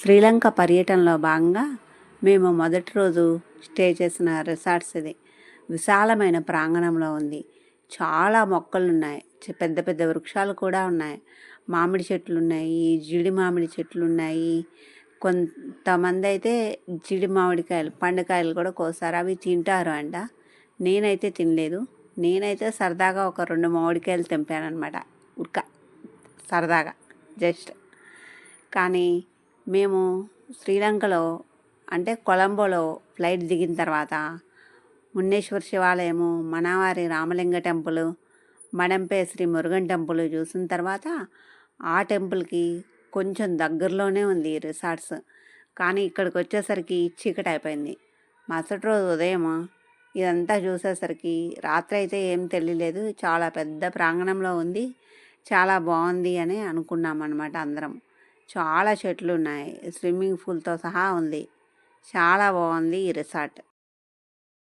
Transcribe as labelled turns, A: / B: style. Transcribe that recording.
A: శ్రీలంక పర్యటనలో భాగంగా మేము మొదటి రోజు స్టే చేసిన రిసార్ట్స్ ఇది. విశాలమైన ప్రాంగణంలో ఉంది. చాలా మొక్కలు ఉన్నాయి పెద్ద పెద్ద వృక్షాలు కూడా ఉన్నాయి. మామిడి చెట్లు ఉన్నాయి జీడి మామిడి చెట్లు ఉన్నాయి. కొంతమంది అయితే జీడి మామిడికాయలు పండుకాయలు కూడా కోసారు. అవి తింటారు అంట. నేనైతే తినలేదు. నేనైతే సరదాగా ఒక రెండు మామిడికాయలు తెంపాను అనమాట ఉడక. సరదాగా. జస్ట్. కానీ మేము శ్రీలంకలో అంటే కొలంబోలో ఫ్లైట్ దిగిన తర్వాత మున్నేశ్వర శివాలయము మనావారి రామలింగ టెంపుల్ మడంపే శ్రీ మురుగన్ టెంపుల్ చూసిన తర్వాత ఆ టెంపుల్కి కొంచెం దగ్గరలోనే ఉంది రిసార్ట్స్. కానీ ఇక్కడికి వచ్చేసరికి చీకటి అయిపోయింది. మరుసటి రోజు ఉదయం ఇదంతా చూసేసరికి రాత్రి అయితే ఏం తెలియలేదు. చాలా పెద్ద ప్రాంగణంలో ఉంది. చాలా బాగుంది అని అనుకున్నాం అనమాట అందరం. చాలా చెట్లు ఉన్నాయి స్విమ్మింగ్ పూల్తో సహా ఉంది. చాలా బాగుంది ఈ రిసార్ట్.